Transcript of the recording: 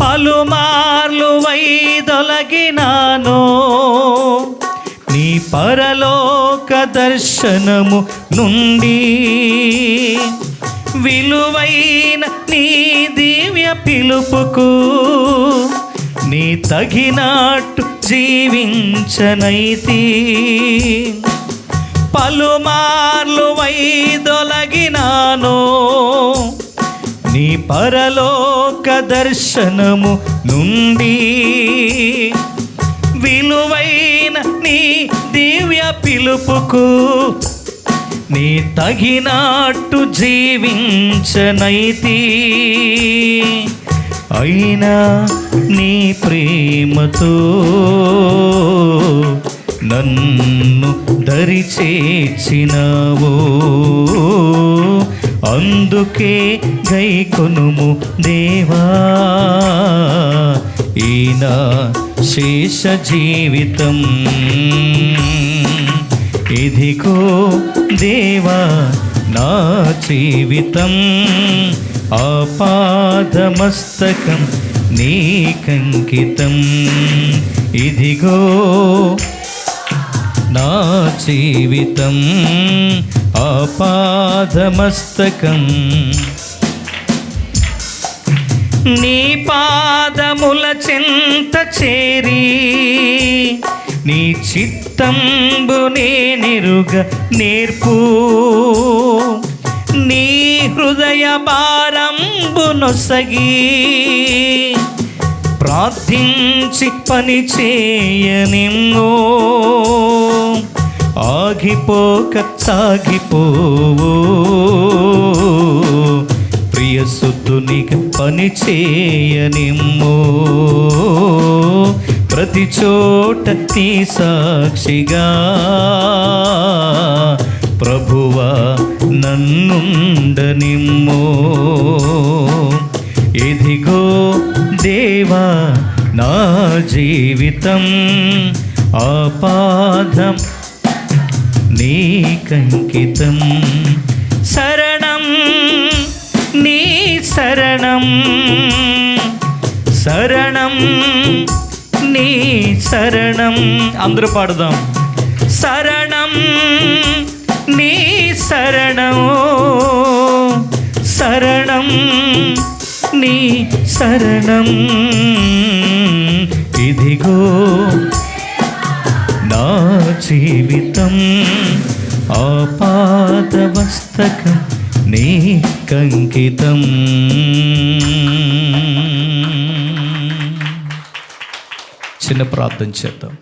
పలుమార్లు వైదొలగినాను. నీ పరలోక దర్శనము నుండి విలువైన నీ దివ్య పిలుపుకు నీ తగినట్టు జీవించనైతి. పలుమార్లు వైదొలగినానో. నీ పరలోక దర్శనము నుండి విలువైన నీ దివ్య పిలుపుకు నీ తగినట్టు జీవించనైతి. అయినా నీ ప్రేమతో నన్ను దరి అందుకే గైకొనుము దేవా. ఈయన శేష జీవితం. ఇదిగో దేవా నా జీవితం. ఆపాదమస్తకం నీకంకితం ఇదిగో నా జీవితం. పాదమస్తకం. నీ పాదముల చింత చేరి నీ చిత్తంబు నేనెరుగ నేర్పు. నీ హృదయ భారంబు నొసగి ప్రార్థించి పని చేయనిమ్మో. సాగిపోక సాగిపోవో. ప్రియ సుతునిగా పని చేయనిమ్మో. ప్రతి చోట నీ సాక్షిగా. ప్రభువా నన్నుండనిమ్మో. ఇదిగో దేవా నా జీవితం ఆపాదం నీకంకితం. శరణం నీ శరణం. శరణం నీ శరణం. అందరూ పాడుదాం. శరణం నీ శరణం. శరణం నీ శరణం. ఇదిగో జీవితం ఆపాదవస్తకం నీ కంకితం. చిన్న ప్రార్థన చేద్దాం.